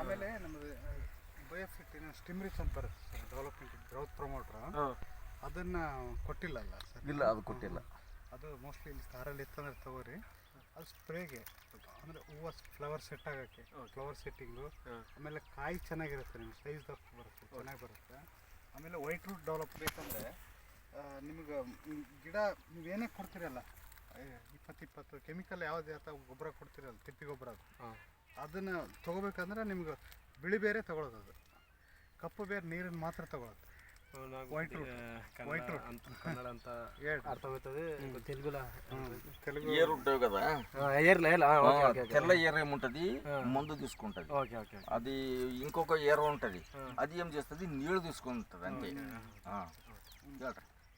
ಆಮೇಲೆ ನಮ್ಮದು ಬಯೋಫಿಟ್ಟಿನ ಸ್ಟಿಮ್ರಿಚ್ ಅಂತ ಬರುತ್ತೆ ಸರ್ ಡೆವಲಪ್ಮೆಂಟ್ ಗ್ರೌತ್ ಪ್ರಮೋಟ್ರ್ ಅದನ್ನ ಕೊಟ್ಟಿಲ್ಲಲ್ಲ ಸರ್? ಇಲ್ಲ ಅದು ಕೊಟ್ಟಿಲ್ಲ. ಅದು ಮೋಸ್ಟ್ಲಿ ಇಲ್ಲಿ ಸ್ಟಾರಲ್ಲಿ ಇತ್ತಂದ್ರೆ ತಗೋರಿ. ಅದು ಸ್ಪ್ರೇಗೆ ಅಂದರೆ ಹೂವು ಫ್ಲವರ್ ಸೆಟ್ ಆಗೋಕ್ಕೆ ಫ್ಲವರ್ ಸೆಟ್ಟಿಂಗು ಆಮೇಲೆ ಕಾಯಿ ಚೆನ್ನಾಗಿರುತ್ತೆ ನಿಮ್ಗೆ ಸೈಜ್ ಬರುತ್ತೆ ಚೆನ್ನಾಗಿ ಬರುತ್ತೆ. ಆಮೇಲೆ ವೈಟ್ ರೂಟ್ ಡೆವಲಪ್ ಬೇಕಂದ್ರೆ ನಿಮಗೆ ಗಿಡ ನೀವೇನೇ ಕೊಡ್ತೀರಲ್ಲ ಇಪ್ಪತ್ತು ಇಪ್ಪತ್ತು ಕೆಮಿಕಲ್ ಯಾವುದೇ ಅಥವಾ ಗೊಬ್ಬರ ಕೊಡ್ತೀರಲ್ಲ ತಿಪ್ಪಿ ಗೊಬ್ಬರ ಅದು ಅದನ್ನು ತೊಗೋಬೇಕಂದ್ರೆ ನಿಮ್ಗೆ ಬಿಳಿ ಬೇರೆ ತಗೊಳ್ಳೋದು ಅದು ಕಪ್ಪು ಬೇರೆ ನೀರನ್ನು ಮಾತ್ರ ತಗೊಳ್ಳೋದು White root. White root. ಅಂತ ಕನ್ನಡ ಅಂತ ಹೇಳ್ರಿ. అర్థమవుతుంది తెలుగులో తెలుగు ఏరు ఉంటుంది కదా ఏర్లే తెల్ల ఏరు ఏముంటది మందు తీసుకుంటది ఓకే ఓకే అది ఇంకొక ఏరు ఉంటది అది ఏం చేస్తుంది నీళ్లు తీసుకుంటది అంతే ఆ. ಹೇಳ್ರಿ.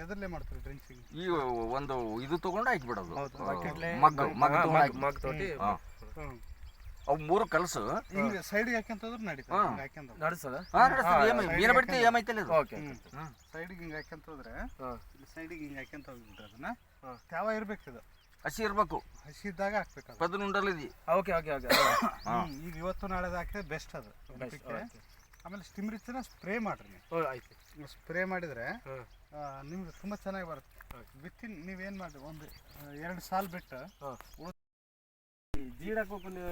ಎದರಲ್ಲೇ ಮಾಡ್ತಾರೆ ಡ್ರಿಂಕ್ಸಿಂಗ್ ಈ ಒಂದು ಇದು ತಗೊಂಡು ಹಾಕ್ಬಿಡೋದು ಮಗ್ಗು ಮಗ್ಗು ತಗೊಂಡು ಹಾಕಿ. ಮಗ್ ತೊಟ್ಟಿ ಹಾಂ. ಅವು ಮೂರು ಕಲಸು. ಹಿಂಗೆ ಸೈಡ್ಗೆ ಹಾಕ್ಯಂತಂದ್ರೆ ನಡೀತದೆ. ಹಾಕ್ಯಂತ ನಡೆಸದ? ಹಾಂ ನಡೆಸದ. ಏಮೈ ಮೀನ ಬಿಡ್ತಿ ಏಮೈತಲ್ಲ ಇದು? ಓಕೆ ಸೈಡಿಗೆ ಹಿಂಗೆ ಹಾಕ್ಯಂತಂದ್ರೆ ಸೈಡಿಗೆ ಹಿಂಗೆ ಹಾಕ್ಯಂತ ಹೋಗ್ಬಿಟ್ರೆ ಅದನ್ನ ತ್ಯಾವ ಇರ್ಬೇಕು ಅದು ಹಸಿ ಇರಬೇಕು. ಹಸಿ ಇದ್ದಾಗ ಹಾಕ್ಬೇಕು ಪದನ ಉಂಡಲ್ಲಿದಿ ಓಕೆ ಓಕೆ ಓಕೆ. ಈಗ ಇವತ್ತು ನಾಳೆ ಹಾಕಿದ್ರೆ ಬೆಸ್ಟ್ ಅದು. ಆಮೇಲೆ ಸ್ಟಿಮ್ರಿಚನ ಸ್ಪ್ರೇ ಮಾಡ್ರಿ ನೀವು. ಆಯ್ತು. ಸ್ಪ್ರೇ ಮಾಡಿದರೆ ನಿಮ್ಗೆ ತುಂಬ ಚೆನ್ನಾಗಿ ಬರುತ್ತೆ ವಿತಿನ್ ನೀವೇನು ಮಾಡಿ ಒಂದು ಆ, ಎರಡು ಸಾಲು ಬಿಟ್ಟು ಹಾಂ జీడకు కొన్ని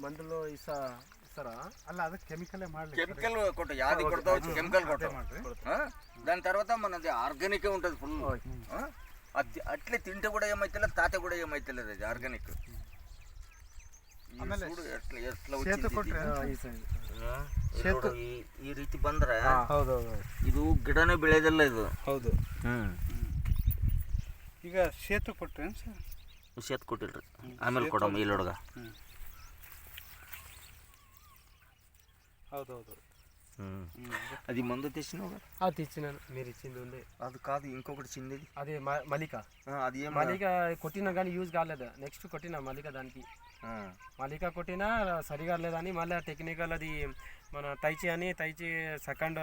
మందులు ఇస్తా ఇస్తారా ಅಲ್ಲ ಅದಕ್ಕೆ ಕೆಮಿಕಲೇ ಮಾಡಲಿ కెమికల్ కొట్టు యాది కొడతావు కెమికల్ కొట్టు ಮಾಡ್ರಿ ఆ? దాని తర్వాత మనది ఆర్గానిక్ ఉంటుంది ఫుల్ అది అట్లే తింటే కూడా ఏమైతే తాత కూడా ఏమైతే లేదు అది ఆర్గానిక్ ಆಮೇಲೆ చూడు ఎట్లా ఎట్లా ಸೇತು వచ్చింది ಸೇತು ಈ ರೀತಿ ಬಂದ್ರೆ ಹೌದೌದು. ಇದು ಗಿಡನೇ ಬೆಳೆಯೋದಿಲ್ಲ ಇದು. ಹೌದು. ಈಗ ಸೇತು ಕೊಟ್ರಿ ಸರ್? ಸೇತು ಕೊಟ್ಟಿಲ್ರಿ. ಆಮೇಲೆ ಕೊಡಮ್ಮ ಇಲ್ಲಿ ಹುಡುಗ ಹೌದೌದು. అది మందు తెచ్చిన అది ఇచ్చినాను మీరు ఇచ్చింది ఉంది అది కాదు ఇంకొకటి చిన్నది అది మ- మలిక ఆ, అది ఏం మలిక కొట్టినా కానీ యూజ్ కాలేదు నెక్స్ట్ కొట్టిన మలిక దానికి ఆ, మలిక కొట్టినా సరిగా లేదని మళ్ళీ టెక్నికల్ అది మన టైచి అని టైచి సెకండ్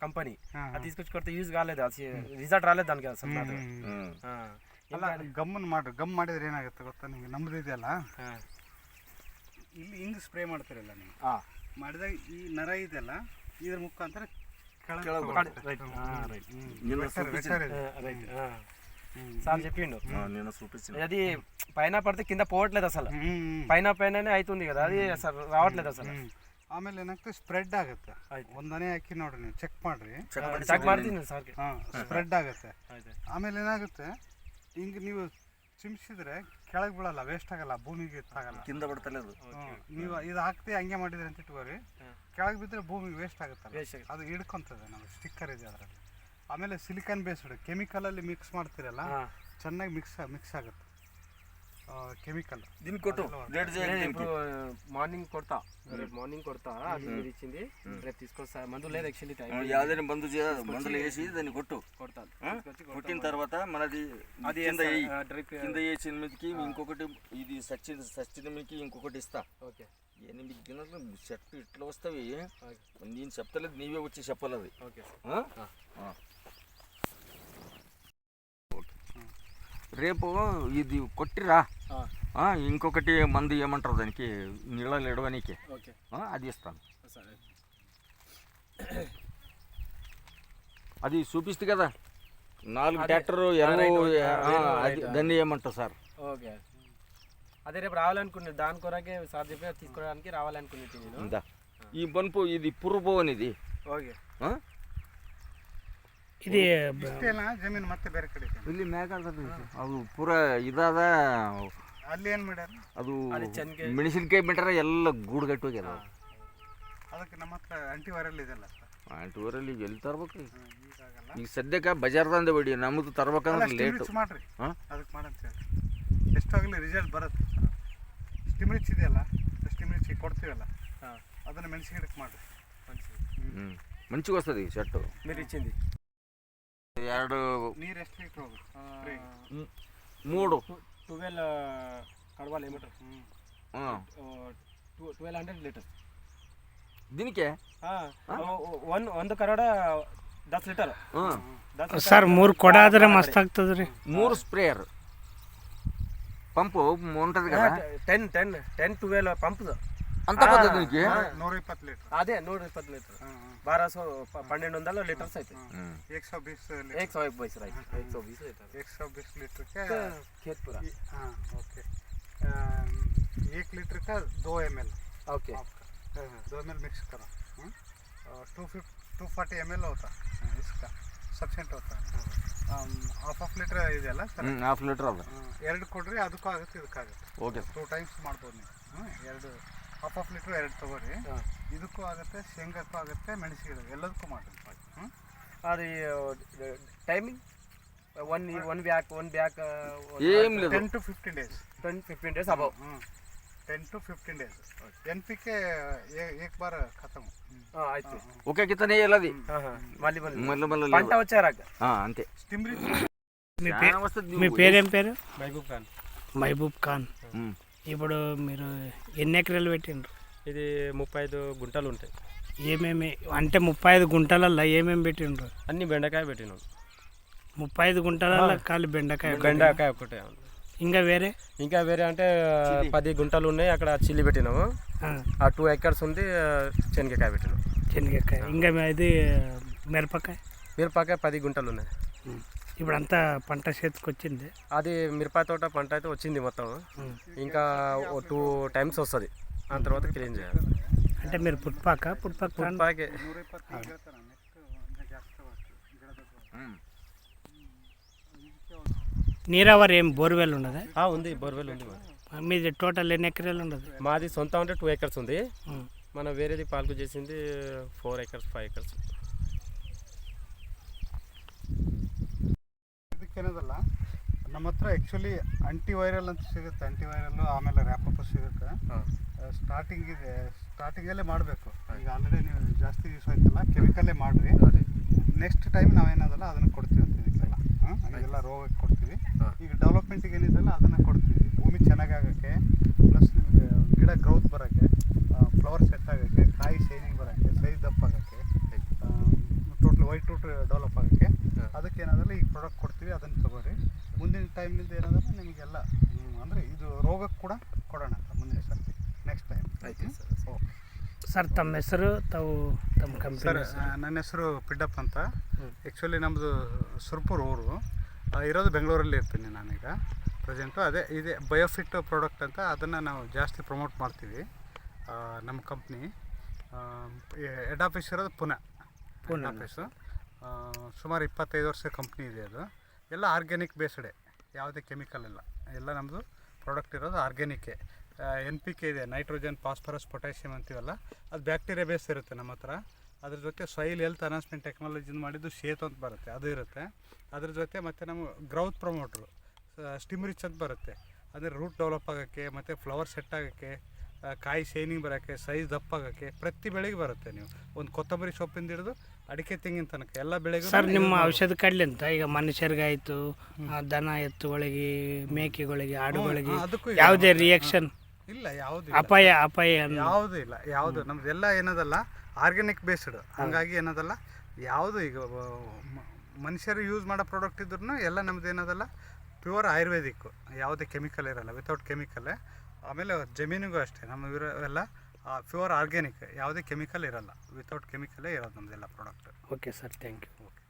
కంపెనీ ಹಾ, అది తీసుకొచ్చి కొడితే యూజ్ కాలేదు అది రిజల్ట్ రాలేదు దానికి అసలు నాకు ಹ್ಮ್ ఆ. ಅಲ್ಲ ಗಮ್ಮನ್ ಮಾಡ್ರಿ ಗಮ್ ಮಾಡಿದ್ರೆ ಏನಾಗುತ್ತೆ ಗೊತ್ತಾ ನಿಮಗೆ ನಮ್ದು ಇದೆಯಲ್ಲ ఆ. ಇಲ್ಲಿ ಹಿಂಗೆ ಸ್ಪ್ರೇ ಮಾಡ್ತೀರಲ್ಲ ನೀವು ఆ. ಮಾಡಿದಾಗ ಈ ನರ ಇದೆಯಲ್ಲ ಇದ್ರ ಮುಖಾಂತರ ಕೆಳಗೆ ಕೆಳಗೆ ತಗೊಳುತ್ತೆ. రైట్ ఆ, రైట్ ಹ್ಮ್. నిన్న Vector- చూపించిన vector ಇದೆ. ఆ, రైట్ ఆ. ಹ್ಮ್. సార్ చెప్పిండు ఆ, నిన్న చూపించిన అది పైన పడితే కింద పోవట్లేదు అసలు ಹ್ಮ್. పైన పైననే అవుతుంది కదా అది అసలు రావట్లేదు అసలు ಹ್ಮ್. ಆಮೇಲೆ ಏನಾಗ್ತದೆ ಸ್ಪ್ರೆಡ್ ಆಗುತ್ತೆ ಆಯ್ತು. ಒಂದನೇ ಹಾಕಿ ನೋಡ್ರಿ ನೀವು ಚೆಕ್ ಮಾಡ್ರಿ ಚೆಕ್ ಮಾಡ್ತೀನಿ ಸರ್ಗೆ ಹಾಂ ಸ್ಪ್ರೆಡ್ ಆಗುತ್ತೆ ಆಯ್ತು ಆಮೇಲೆ ಏನಾಗುತ್ತೆ ಹಿಂಗೆ ನೀವು ಚಿಮ್ಸಿದ್ರೆ ಕೆಳಗೆ ಬೀಳಲ್ಲ ವೇಸ್ಟ್ ಆಗಲ್ಲ ಭೂಮಿಗೆ ಎತ್ತಾಗಲ್ಲ ಕಿಂದ ಬಿಡ್ತಲ್ಲ ಅದು. ನೀವು ಇದು ಹಾಕ್ತಿ ಹಂಗೆ ಮಾಡಿದ್ರೆ ಅಂತ ಇಟ್ಕೋರಿ ಕೆಳಗೆ ಬಿದ್ದರೆ ಭೂಮಿಗೆ ವೇಸ್ಟ್ ಆಗುತ್ತೆ. ಅದು ಹಿಡ್ಕೊಂತದೆ ನಮಗೆ ಸ್ಟಿಕ್ಕರ್ ಇದೆ ಅದರಲ್ಲಿ. ಆಮೇಲೆ ಸಿಲಿಕಾನ್ ಬೇಸ್ಡ್ ಕೆಮಿಕಲಲ್ಲಿ ಮಿಕ್ಸ್ ಮಾಡ್ತಿರಲ್ಲ ಚೆನ್ನಾಗಿ ಮಿಕ್ಸ್ ಮಿಕ್ಸ್ ಆಗುತ್ತೆ. కెమికల్. దీన్ని కొట్టు. ఇప్పుడు మార్నింగ్ కొడతా. రేపు మార్నింగ్ కొడతా. అది మీరు ఇచ్చింది. రేపు తీసుకొస్తా. మందు లేదు యాక్చువల్లీ యాదైన మందు మందులు వేసి దాన్ని కొట్టు. కొడతాను కొట్టిన తర్వాత మనది అది కింద వేసిన మీదకి ఇంకొకటి ఇది సచ్చిన సచ్చిన మీకు ఇంకొకటి ఇస్తా. ఓకే. ఎనిమిది గిన్నెలు చెట్లు ఇట్లా వస్తావి నేను చెప్తలేదు నీవే వచ్చి చెప్పలేదు. ఓకే. రేపు ఇది కొట్టిరా. ఇంకొకటి మందు ఏమంటారు దానికి? నీళ్ళ ఇడవనికి. అది ఇస్తాను. అది చూపిస్తు కదా. నాలుగు ట్రాక్టర్ దాన్ని ఏమంటారు సార్? ఓకే. అదే రేపు రావాలనుకున్నాను దాని కొరకే సార్ చెప్పి తీసుకోవడానికి రావాలనుకున్నాను ఈ బంపు ఇది పురుబోన్ ఇది ఓకే. ಇದೆ ಇಷ್ಟೇನಾ ಜಮೀನು ಮತ್ತೆ ಬೇರೆ ಕಡೆ ಇದೆ. ಇಲ್ಲಿ ಮ್ಯಾಗ ಅದು ಪೂರ ಇದಾದ ಅಲ್ಲಿ ಏನು ಮಾಡ್ಯಾರ? ಅದು ಮೆಣಸಿನ್ಕಾಯಿ ಬಿಟ್ರೆ ಎಲ್ಲ ಗೂಡ್ಗಟ್ಟು ಹೋಗ್ಯದ ಅದಕ್ಕೆ ನಮ್ಮ ಹತ್ರ ಅಂಟಿ ವೈರಲ್ ಇದೆಲ್ಲ ಆಂಟಿ ಟೂರಲ್ಲಿ ಎಲ್ಲಿ ತರ್ಬೇಕು ಈಗ? ಸದ್ಯಕ್ಕೆ ಬಜಾರ್ದಂದ ಬಿಡಿ ನಮ್ದು ತರ್ಬೇಕಂದ್ರೆ ಲೇಟ್ ಸ್ಟಿಮ್ರಿಚ್ ಮಾಡ್ರಿ. ಹಾಂ? ಅದಕ್ಕೆ ಮಾಡಂತ ಹೇಳಿ. ಎಷ್ಟಾಗಲಿ ರಿಸಲ್ಟ್ ಬರುತ್ತೆ. ಸರ್ ಸ್ಟಿಮ್ರಿಚ್ ಇದೆಯಲ್ಲ ಸ್ಟಿಮಿಚ್ ಕೊಡ್ತೀವಲ್ಲ ಅದನ್ನು ಮೆಣಸಿನ ಗಿಡಕ್ಕೆ ಮಾಡ್ರಿ. ಹ್ಞೂ ಮಂಚಿಗೆ ಹೊಸ್ತದೆ ಈ ಶರ್ಟು. ಮಿರ್ಚಿಂದಿ ಎರಡು ನೀರು ಎಷ್ಟು ಲೀಟ್ರ್ ಹೋಗುತ್ತೆ ಮೂರು. ಟ್ವೆಲ್ ಕಡವ ಲಿಮೀಟರ್ ಟ್ವೆಲ್ ಹಂಡ್ರೆಡ್ ಲೀಟರ್ ದಿನಕ್ಕೆ? ಒಂದು ಒಂದು ಕರೋಡ ದಸ್ ಲೀಟರ್ ಸರ್ ಮೂರು ಕೊಡ ಆದ್ರೆ ಮಸ್ತ್ ಆಗ್ತದ ರೀ ಮೂರು sprayer. Pump motor ten ten ten twelve ಪಂಪ್ದು. ಅಂತ ಪದ್ಧತಿಗೆ ನೂರ ಲೀಟರ್. ಅದೇ ನೂರ ಇಪ್ಪತ್ತು ಲೀಟರ್ ಬಾರ ಸೊ ಪನ್ನೆಂಡೊಂದಲ್ಲ ಲೀಟರ್ಸ್ ಐತೆ. ಎಕ್ ಸೊ ಬೀಸ್ ಎಕ್ ಸೊ ಎಕ್ ಬೈಸ್ ಬೀಸ್ ಲೀಟರ್ ಎಕ್ ಸೊ ಬೀಸ್ ಲೀಟರ್ ಓಕೆ. ಏಕ್ ಲೀಟರ್ ಕ ಎಂ ಎಲ್. ಓಕೆ. ದೋ ಎಂ ಎಲ್ ಮಿಕ್ಸ್ ಕರ. Two fifty two forty M L ಹೋತ ಇಸ್ಕ. ಸಫಿಷಿಯಂಟ್ ಹೋತ ಹಾಫ್ ಆಫ್ ಲೀಟರ್ ಇದೆಯಲ್ಲ ಹಾಫ್ ಲೀಟರ್ ಎರಡು ಕೊಡ್ರಿ ಅದಕ್ಕೂ ಆಗುತ್ತೆ ಇದಕ್ಕಾಗುತ್ತೆ. ಓಕೆ. ಟೂ ಟೈಮ್ಸ್ ಮಾಡ್ಬೋದು ನೀವು. ಹ್ಞೂ ಎರಡು ಹಾಫ್ ಹಾಫ್ ಲೀಟ್ರ್ ಎರಡು ತೊಗೊರಿ ಇದಕ್ಕೂ ಆಗುತ್ತೆ ಶೇಂಗಾಕ್ಕೂ ಆಗುತ್ತೆ ಮೆಣಸಿಗೆ ಎಲ್ಲದಕ್ಕೂ ಮಾಡಿ ಹ್ಞೂ అది timing one one back one back ఏం లేదు ten to fifteen days twenty fifteen days above ಹ್ಞೂ ten to fifteen days N P K Ek bar ಖತಮ್ అయితే ఒకే కితనే వెళ్ళది మళ్ళీ మళ్ళీ మళ్ళీ మళ్ళీ పంట వచ్చారాక అంతే ಸ್ಟಿಮ್ರಿ మీ పేరు చాలా వస్తుంది మీ పేరేం పేరు మహబూబ్ ఖాన్ మహబూబ్ ఖాన్ ఉమ్. ఇప్పుడు మీరు ఎన్ని ఎకరాలు పెట్టిండ్రు? ఇది ముప్పై ఐదు గుంటలు ఉంటాయి. ఏమేమి అంటే ముప్పై ఐదు గుంటలల్లో ఏమేమి పెట్టిండ్రు? అన్ని బెండకాయ పెట్టినాం. ముప్పై ఐదు గుంటలల్లో ఖాళీ బెండకాయ. బెండకాయ ఒకటే. ఇంకా వేరే? ఇంకా వేరే అంటే పది గుంటలు ఉన్నాయి అక్కడ చిల్లి పెట్టినాము. ఆ, టూ ఎకర్స్ ఉంది శనగకాయ పెట్టినాం. శనగకాయ ఇంకా ఇది మిరపకాయ? మిరపకాయ పది గుంటలు ఉన్నాయి. ఇప్పుడు అంతా పంట చేతికి వచ్చింది అది మిరపాయ తోట పంట అయితే వచ్చింది మొత్తం. ఇంకా ఓ టూ టైమ్స్ వస్తుంది. ఆ తర్వాత క్లీన్ చేయాలి. అంటే మీరు పుట్పాక పుట్పాక పుట్పాకే నీరావరి ఏం బోర్వెల్ ఉండదా ఆ, ఉంది బోర్వెల్ ఉంది మీది. టోటల్ ఎన్ని ఎకరాలు ఉండదు మాది సొంతం అంటే టూ ఎకర్స్ ఉంది. మన వేరేది పాలకు చేసింది ఫోర్ ఎకర్స్ ఫైవ్ ఎకర్స్. ಇದಕ್ಕೇನದಲ್ಲ ನಮ್ಮ ಹತ್ರ ಆ್ಯಕ್ಚುಲಿ ಆಂಟಿ ವೈರಲ್ ಅಂತ ಸಿಗುತ್ತೆ ಆಂಟಿ ವೈರಲ್ಲು ಆಮೇಲೆ ರ್ಯಾಪಪ್ ಸಿಗುತ್ತೆ. ಸ್ಟಾರ್ಟಿಂಗ್ ಇದೆ ಸ್ಟಾರ್ಟಿಂಗಲ್ಲೇ ಮಾಡಬೇಕು. ಈಗ ಆಲ್ರೆಡಿ ನೀವು ಜಾಸ್ತಿ ಯೂಸ್ ಆಯ್ತಲ್ಲ ಕೆಮಿಕಲ್ಲೇ ಮಾಡಿರಿ. ನೆಕ್ಸ್ಟ್ ಟೈಮ್ ನಾವೇನದಲ್ಲ ಅದನ್ನು ಕೊಡ್ತೀವಿ ಅಂತ ಇದಕ್ಕೆಲ್ಲ ಹಾಂ ಇದೆಲ್ಲ ರೋಗಕ್ಕೆ ಕೊಡ್ತೀವಿ. ಈಗ ಡೆವಲಪ್ಮೆಂಟಿಗೆ ಏನಿದೆಲ್ಲ ಅದನ್ನು ಕೊಡ್ತೀವಿ. ಭೂಮಿ ಚೆನ್ನಾಗಾಗಕ್ಕೆ ಪ್ಲಸ್ ನಿಮಗೆ ಗಿಡ ಗ್ರೌತ್ ಬರೋಕ್ಕೆ ಫ್ಲವರ್ ಸೆಟ್ ಆಗೋಕ್ಕೆ ಕಾಯಿ ಶೈನಿಂಗ್ ಬರೋಕ್ಕೆ ಸೈಜ್ ದಪ್ಪ ಆಗೋಕ್ಕೆ ಟೋಟಲ್ ವೈಟ್ ಟೋಟ್ ಡೆವಲಪ್ ಆಗೋಕ್ಕೆ ಅದಕ್ಕೆ ಏನದಲ್ಲ ಈಗ ಪ್ರಾಡಕ್ಟ್ ಕೊಡ್ತೀವಿ ಅದನ್ನು ತಗೋರಿ ಮುಂದಿನ ಟೈಮ್ನಿಂದ ಏನದಲ್ಲ ನಿಮಗೆಲ್ಲ ಅಂದರೆ ಇದು ರೋಗಕ್ಕೆ ಕೂಡ ಕೊಡೋಣ ಅಂತ ಮುಂದಿನ ಸರ್ತಿ ನೆಕ್ಸ್ಟ್ ಟೈಮ್ ಓಕೆ ಸರ್ ತಮ್ಮ ಹೆಸರು ತಾವು ತಮ್ಮ ಸರ್ ನನ್ನ ಹೆಸರು ಪಿಡ್ಡಪ್ಪ ಅಂತ. ಆ್ಯಕ್ಚುಲಿ ನಮ್ಮದು ಸುರ್ಪುರ್ ಊರು. ಆ, ಇರೋದು ಬೆಂಗಳೂರಲ್ಲಿ ಇರ್ತೀನಿ ನಾನೀಗ ಪ್ರೆಸೆಂಟು ಅದೇ ಇದೆ ಬಯೋಫಿಟ್ ಪ್ರಾಡಕ್ಟ್ ಅಂತ ಅದನ್ನು ನಾವು ಜಾಸ್ತಿ ಪ್ರಮೋಟ್ ಮಾಡ್ತೀವಿ ಆ, ನಮ್ಮ ಕಂಪ್ನಿ ಹೆಡ್ ಆಫೀಸ್ ಇರೋದು ಪುನಃ ಪುನಃ ಆಫೀಸು ಸುಮಾರು ಇಪ್ಪತ್ತೈದು ವರ್ಷ ಕಂಪ್ನಿ ಇದೆ ಅದು. ಎಲ್ಲ ಆರ್ಗ್ಯಾನಿಕ್ ಬೇಸ್ಡೆ ಯಾವುದೇ ಕೆಮಿಕಲ್ ಇಲ್ಲ. ಎಲ್ಲ ನಮ್ಮದು ಪ್ರಾಡಕ್ಟ್ ಇರೋದು ಆರ್ಗ್ಯಾನಿಕ್ಕೆ ಎನ್ ಪಿ ಕೆ ಇದೆ ನೈಟ್ರೋಜನ್ ಫಾಸ್ಫರಸ್ ಪೊಟ್ಯಾಷಿಯಮ್ ಅಂತೀವಲ್ಲ, ಅದು ಬ್ಯಾಕ್ಟೀರಿಯಾ ಬೇಸ್ ಇರುತ್ತೆ ನಮ್ಮ ಹತ್ರ. ಅದ್ರ ಜೊತೆ ಸಾಯಿಲ್ ಹೆಲ್ತ್ ಅನೌನ್ಸ್ಮೆಂಟ್ ಟೆಕ್ನಾಲಜಿನ ಮಾಡಿದ್ದು ಶೇತ್ ಅಂತ ಬರುತ್ತೆ, ಅದು ಇರುತ್ತೆ. ಅದ್ರ ಜೊತೆ ಮತ್ತು ನಮ್ಮ ಗ್ರೌತ್ ಪ್ರಮೋಟ್ರು ಸ್ಟಿಮ್ರಿಚ್ ಅಂತ ಬರುತ್ತೆ. ಅಂದರೆ ರೂಟ್ ಡೆವಲಪ್ ಆಗೋಕ್ಕೆ, ಮತ್ತು ಫ್ಲವರ್ ಸೆಟ್ ಆಗೋಕ್ಕೆ ಕಾಯಿ ಶೈನಿಂಗ್ ಬರೋಕ್ಕೆ ಸೈಜ್ ದಪ್ಪ ಆಗೋಕ್ಕೆ ಪ್ರತಿ ಬೆಳೆಗೆ ಬರುತ್ತೆ ನೀವು. ಒಂದು ಕೊತ್ತಂಬರಿ ಸೊಪ್ಪಿಂದ ಹಿಡಿದು ಅಡಿಕೆ ತೆಂಗಿನ ತನಕ ಎಲ್ಲ ಬೆಳೆ ಸರ್ ನಿಮ್ಮ ಔಷಧ ಕಡ್ಲಿ ಅಂತ ಈಗ ಮನುಷ್ಯರಿಗಾಯ್ತು ದನ ಎತ್ತುಗಳಿಗೆ ಮೇಕೆಗಳಿಗೆ ಆಡುಗಳಿಗೆ ಅದಕ್ಕೂ ಯಾವುದೇ ರಿಯಾಕ್ಷನ್ ಇಲ್ಲ ಯಾವುದು ಅಪಾಯ ಅಪಾಯ ಅನ್ನ- ಯಾವುದು ಇಲ್ಲ ಯಾವುದು. ನಮ್ದೆಲ್ಲ ಏನದಲ್ಲ ಆರ್ಗ್ಯಾನಿಕ್ ಬೇಸ್ಡ್ ಹಂಗಾಗಿ ಏನದಲ್ಲ ಯಾವುದು ಈಗ ಮ- ಮನುಷ್ಯರು ಯೂಸ್ ಮಾಡೋ ಪ್ರಾಡಕ್ಟ್ ಇದ್ರೂ ಎಲ್ಲ ನಮ್ದು ಏನದಲ್ಲ ಪ್ಯೂರ್ ಆಯುರ್ವೇದಿಕ್. ಯಾವುದೇ ಕೆಮಿಕಲ್ ಇರಲ್ಲ ವಿತೌಟ್ ಕೆಮಿಕಲ್ ಆಮೇಲೆ ಜಮೀನಿಗೂ ಅಷ್ಟೇ ನಮ್ಮ ಇರೋ ಎಲ್ಲ ಪ್ಯೂರ್ ಆರ್ಗ್ಯಾನಿಕ್ ಯಾವುದೇ ಕೆಮಿಕಲ್ ಇರಲ್ಲ. ವಿತೌಟ್ ಕೆಮಿಕಲೇ ಇರೋದು ನಮ್ಮದೆಲ್ಲ product okay sir thank you okay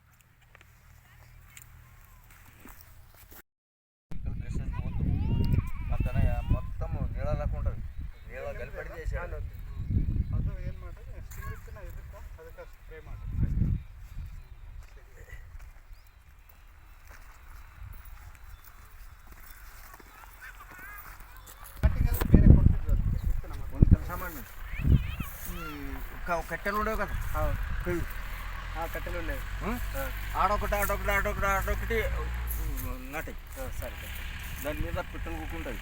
కట్టెలు ఉండవు కదా? కట్టెలు ఉండేవి. ఆడొకటి ఆడొకటి ఆడొకటి ఆడొకటి నాటి. సరే దాని మీద పిట్టలు కుక్కుంటుంది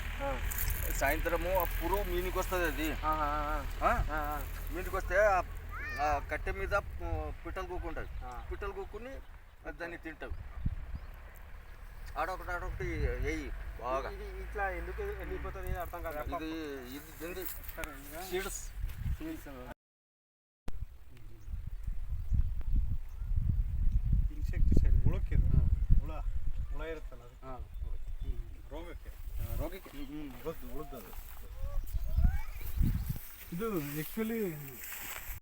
సాయంత్రము అప్పుడు మీనికి వస్తుంది అది. మీనికి వస్తే ఆ కట్టె మీద పిట్టలు కుక్కుంటుంది పిట్టలు కుక్కుని దాన్ని తింటావు. ఆడొకటి ఆడొకటి వేయి బాగా. ఇట్లా ఎందుకు వెళ్ళిపోతుంది అర్థం కాదు ఇది ఇది సీడ్స్. ರೋಗಕ್ಕೆ? ರೋಗಕ್ಕೆ? ಹುಳದ್ದು ಹುಳದ್ದು ಅದು. ಇದು ಆ್ಯಕ್ಚುಲಿ